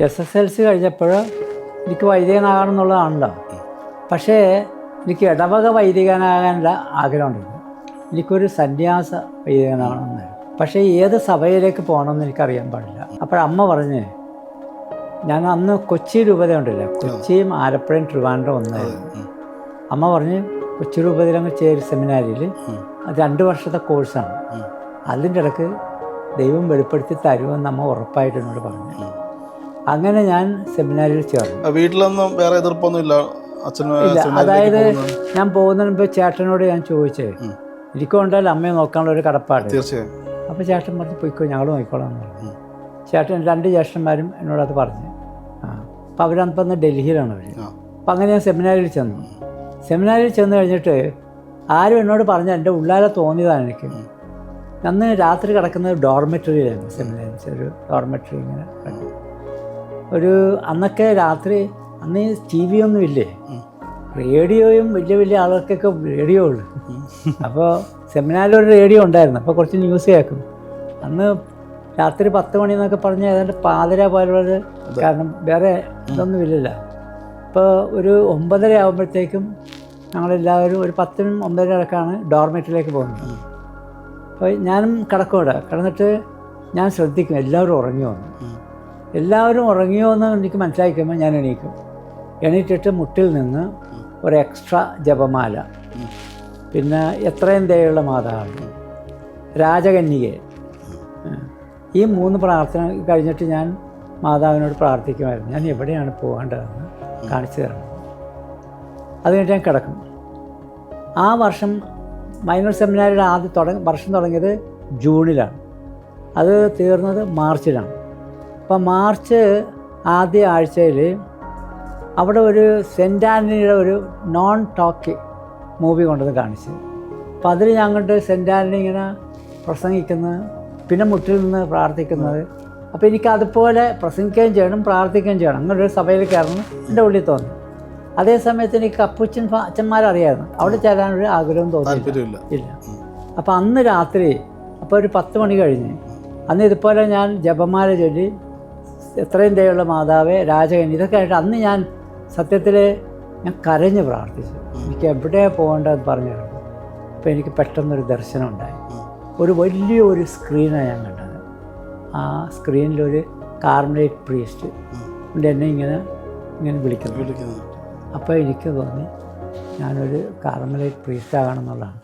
S S L C കഴിഞ്ഞപ്പോൾ എനിക്ക് വൈദികനാകണം എന്നുള്ളതാണല്ലോ പക്ഷേ എനിക്ക് ഇടവക വൈദികനാകാനുള്ള ആഗ്രഹമുണ്ടായിരുന്നു. എനിക്കൊരു സന്യാസ വൈദികനാകണമെന്നായിരുന്നു. പക്ഷേ ഏത് സഭയിലേക്ക് പോകണമെന്ന് എനിക്കറിയാൻ പാടില്ല. അപ്പോഴമ്മ പറഞ്ഞ് ഞാൻ അന്ന് കൊച്ചി രൂപത ഉണ്ടല്ലോ. കൊച്ചിയും ആലപ്പുഴയും ട്രിവാൻഡ്രം ഒന്നായിരുന്നു. അമ്മ പറഞ്ഞ് കൊച്ചി രൂപതയിലങ്ങ് ചേരി സെമിനാരിയിൽ അത് രണ്ട് വർഷത്തെ കോഴ്സാണ്. അതിന്റെ ഇടയ്ക്ക് ദൈവം വെളിപ്പെടുത്തി തരുമെന്ന് അമ്മ ഉറപ്പായിട്ട് എന്നോട് പറഞ്ഞു അങ്ങനെ ഞാൻ സെമിനാരിൽ ചേർന്നു. വീട്ടിലൊന്നും വേറെ എതിർപ്പൊന്നും ഇല്ല അതായത്? ഞാൻ പോകുന്നതിന് മുമ്പ് ചേട്ടനോട് ഞാൻ ചോദിച്ചേ. എനിക്കുണ്ടല്ലോ അമ്മയെ നോക്കാനുള്ള ഒരു കടപ്പാട്? അപ്പോൾ ചേട്ടൻ പറഞ്ഞു പോയിക്കോ ഞങ്ങൾ നോക്കിക്കോളാം പറഞ്ഞു. ചേട്ടൻ രണ്ട് ജ്യേഷ്ഠന്മാരും എന്നോടത് പറഞ്ഞു. ആ അപ്പോൾ അവരന്ന് ഡൽഹിയിലാണ് അവർ. അപ്പം അങ്ങനെ ഞാൻ സെമിനാരിൽ ചെന്നു. സെമിനാരിൽ ചെന്ന് കഴിഞ്ഞിട്ട് ആരും എന്നോട് പറഞ്ഞ എന്റെ ഉള്ളാലെ തോന്നിയതാണ് എനിക്ക്. അന്ന് രാത്രി കിടക്കുന്നത് ഡോർമെറ്ററിയിലായിരുന്നു സെമിനാരിൽ ഒരു ഡോർമെറ്ററി ഇങ്ങനെ കിടക്കും. ഒരു അന്നൊക്കെ രാത്രി അന്ന് ടി വി ഒന്നും ഇല്ലേ? റേഡിയോയും വലിയ വലിയ ആളുകൾക്കൊക്കെ റേഡിയോ ഉള്ളു. അപ്പോൾ സെമിനാറിൽ ഒരു റേഡിയോ ഉണ്ടായിരുന്നു. അപ്പോൾ കുറച്ച് ന്യൂസ് കേൾക്കും. അന്ന് രാത്രി പത്ത് മണി എന്നൊക്കെ പറഞ്ഞ് ഏതാണ്ട് പാതിര പോലുള്ളത് കാരണം വേറെ ഇതൊന്നും ഇല്ലല്ല. അപ്പോൾ ഒരു ഒമ്പതര ആകുമ്പോഴത്തേക്കും ഞങ്ങളെല്ലാവരും ഒരു പത്തിനും ഒമ്പതര അടക്കാണ് ഡോർമെറ്റിലേക്ക് പോകുന്നത്. അപ്പോൾ ഞാനും കിടക്കും ഇവിടെ കിടന്നിട്ട് ഞാൻ ശ്രദ്ധിക്കും. എല്ലാവരും ഉറങ്ങി വന്നു. എല്ലാവരും ഉറങ്ങിയോ എന്ന് എനിക്ക് മനസ്സിലാക്കുമ്പോൾ ഞാൻ എണീക്കും. എണീറ്റിട്ട് മുട്ടിൽ നിന്ന് ഒരു എക്സ്ട്രാ ജപമാല. പിന്നെ എത്രയും ദയുള്ള മാതാവ്. രാജകന്യകെ. ഈ മൂന്ന് പ്രാർത്ഥന കഴിഞ്ഞിട്ട് ഞാൻ മാതാവിനോട് പ്രാർത്ഥിക്കുമായിരുന്നു. ഞാൻ എവിടെയാണ് പോകേണ്ടതെന്ന് കാണിച്ചു തരണം. അത് കഴിഞ്ഞിട്ട് ഞാൻ കിടക്കും. ആ വർഷം മൈനർ സെമിനാരിയുടെ ആദ്യ തുടങ്ങ വർഷം തുടങ്ങിയത് ജൂണിലാണ്. അത് തീർന്നത് മാർച്ചിലാണ്. അപ്പോൾ മാർച്ച് ആദ്യ ആഴ്ചയിൽ അവിടെ ഒരു സെന്റ് ആന്റണിയുടെ ഒരു നോൺ ടോക്കി മൂവി കൊണ്ടത് കാണിച്ചു. അപ്പം അതിൽ ഞങ്ങളുടെ സെന്റ് ആന്റണി ഇങ്ങനെ പ്രസംഗിക്കുന്നത് പിന്നെ മുട്ടിൽ നിന്ന് പ്രാർത്ഥിക്കുന്നത്. അപ്പോൾ എനിക്ക് അതുപോലെ പ്രസംഗിക്കുകയും ചെയ്യണം പ്രാർത്ഥിക്കുകയും ചെയ്യണം. അങ്ങനെ ഒരു സഭയിൽ കയറണം എന്റെ ഉള്ളിൽ തോന്നി. അതേ സമയത്ത് എനിക്ക് അപ്പൂച്ചൻ അച്ഛന്മാരറിയായിരുന്നു. അവിടെ ചേരാനൊരു ആഗ്രഹം തോന്നി ഇല്ല. അപ്പോൾ അന്ന് രാത്രി അപ്പോൾ ഒരു പത്ത് മണി കഴിഞ്ഞ് അന്ന് ഇതുപോലെ ഞാൻ ജപമാല ചൊല്ലി എത്രയും ദയുള്ള മാതാവേ രാജകൻ ഇതൊക്കെ ആയിട്ട് അന്ന് ഞാൻ സത്യത്തിൽ ഞാൻ കരഞ്ഞ് പ്രാർത്ഥിച്ചു. എനിക്ക് എവിടെ പോകേണ്ടതെന്ന് പറഞ്ഞു തരണം അപ്പോൾ എനിക്ക് പെട്ടെന്നൊരു ദർശനം ഉണ്ടായി ഒരു വലിയ ഒരു സ്ക്രീനാണ് ഞാൻ കണ്ടത്. ആ സ്ക്രീനിലൊരു കാർമലേറ്റ് പ്രീസ്റ്റ് എന്നെ ഇങ്ങനെ ഇങ്ങനെ വിളിക്കുന്നു. വിളിക്കുന്നു. അപ്പോൾ എനിക്ക് തോന്നി ഞാനൊരു കാർമലേറ്റ് പ്രീസ്റ്റ് ആകണമെന്നുള്ളതാണ്